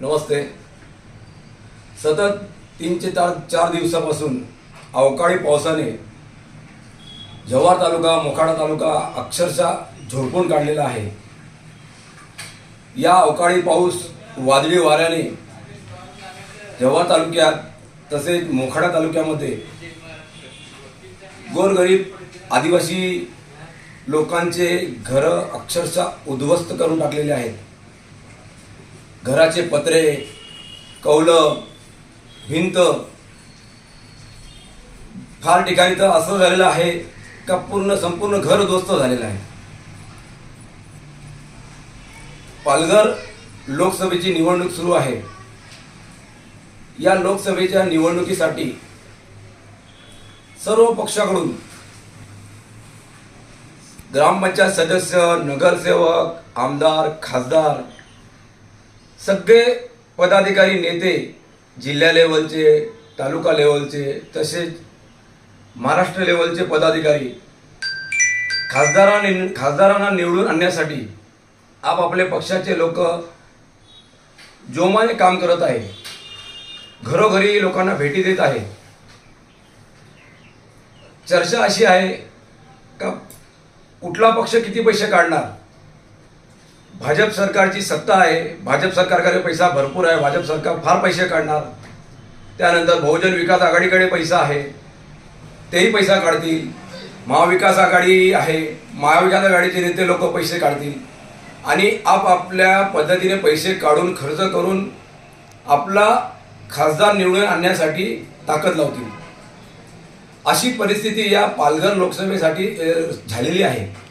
नमस्ते. सतत तीन ते चार चार दिवसापासून अवकाळी पावसाने जव्हार तालुका मोखाडा तालुका अक्षरशः झोडपून काढलेला आहे. या अवकाळी पाऊस वादळी वाऱ्याने जव्हार तालुक्यात तसेच मोखाडा तालुक्यामध्ये गोरगरीब आदिवासी लोकांचे घरं अक्षरशः उद्ध्वस्त करून टाकलेले आहेत. घराचे पत्रे कौलं भिंत. फार ठिकाणी तर असं झालेलं आहे का पूर्ण संपूर्ण घर उद्ध्वस्त झालेलं आहे. पालघर लोकसभेची निवडणूक सुरू आहे. या लोकसभेच्या निवडणुकीसाठी सर्व पक्षाकडून ग्रामपंचायत सदस्य नगरसेवक आमदार खासदार सगळे पदाधिकारी नेते जिल्हा लेवलचे तालुका लेवलचे तसेच महाराष्ट्र लेवलचे पदाधिकारी खासदारांनी खासदारांना निवडून आणण्यासाठी आपापले पक्षाचे लोक जोमाने काम करत आहे घरोघरी लोकांना भेटी देत आहे चर्चा अशी आहे का कुठला पक्ष किती पैसे काढणार? भाजप सरकारची सत्ता आहे. भाजप सरकारकडे पैसा भरपूर आहे. भाजप सरकार फार पैसे काढणार. त्यानंतर बहुजन विकास आघाडीकडे पैसा आहे. तेही पैसा काढतील. महाविकास आघाडी आहे. महाविकास आघाडीचे नेते लोक पैसे काढतील. आणि आपापल्या पद्धतीने पैसे काढून खर्च करून आपला खासदार निवडून आणण्यासाठी ताकद लावतील. अशी परिस्थिती या पालघर लोकसभेसाठी झालेली आहे.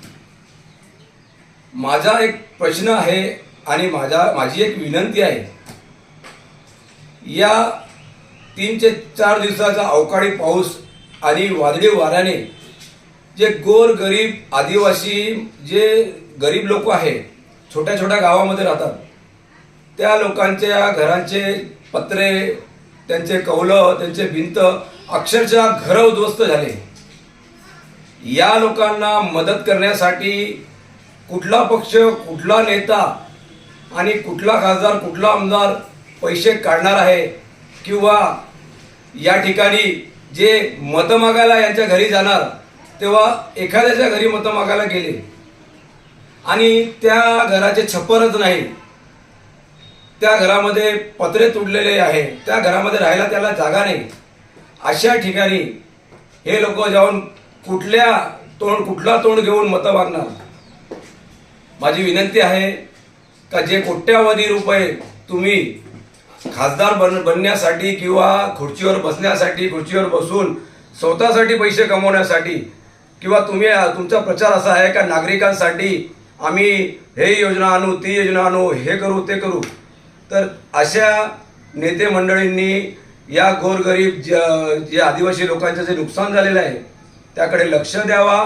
माझा एक प्रश्न आहे आणि माझा माझी एक विनंती आहे. या तीन ते चार दिवसाचा अवकाळी पाऊस आणि वादळी वाऱ्याने जे गोर गरीब आदिवासी जे गरीब लोक आहे छोट्या छोट्या गावामध्ये राहतात त्या लोकांच्या घरांचे पत्रे त्यांचे कौलं त्यांचे भिंत अक्षरशः घरं उद्ध्वस्त झाले. या लोकांना मदत करण्यासाठी कुठला पक्ष कुठला नेता आणि कुठला खासदार कुठला आमदार पैसे काढणार आहे? किंवा या ठिकाणी जे मतं मागायला यांच्या घरी जाणार तेव्हा एखाद्याच्या घरी मतं मागायला गेले. आणि त्या घराचे छप्परच नाही. त्या घरामध्ये पत्रे तुटलेले आहे. त्या घरामध्ये राहायला त्याला जागा नाही. अशा ठिकाणी हे लोक जाऊन कुठल्या तोंड कुठला तोंड घेऊन मतं मागणार? माझी विनंती आहे का जे कोट्यावधी रुपये तुम्ही खासदार बन बनण्यासाठी किंवा खुर्चीवर बसण्यासाठी खुर्चीवर बसून स्वतःसाठी पैसे कमवण्यासाठी किंवा तुम्ही तुमचा प्रचार असा आहे का नागरिकांसाठी आम्ही हे योजना आणू ती योजना आणू हे करू ते करू? तर अशा नेते मंडळींनी या गोरगरीब ज जे आदिवासी लोकांचं जे नुकसान झालेलं आहे त्याकडे लक्ष द्यावा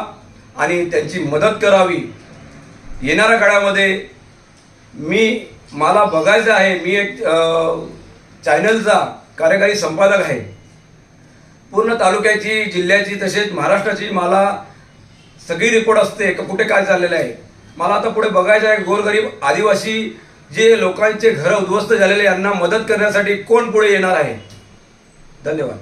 आणि त्यांची मदत करावी. येणाऱ्या काळामध्ये मी मला बघायचं आहे मी एक चॅनलचा कार्यकारी संपादक आहे. पूर्ण तालुक्याची जिल्ह्याची तसेच महाराष्ट्राची मला सगळी रिपोर्ट असते का कुठे काय चाललेलं आहे. मला आता पुढे बघायचं आहे गोरगरीब आदिवासी जे लोकांचे घरं उद्ध्वस्त झालेले यांना मदत करण्यासाठी कोण पुढे येणार आहे? धन्यवाद.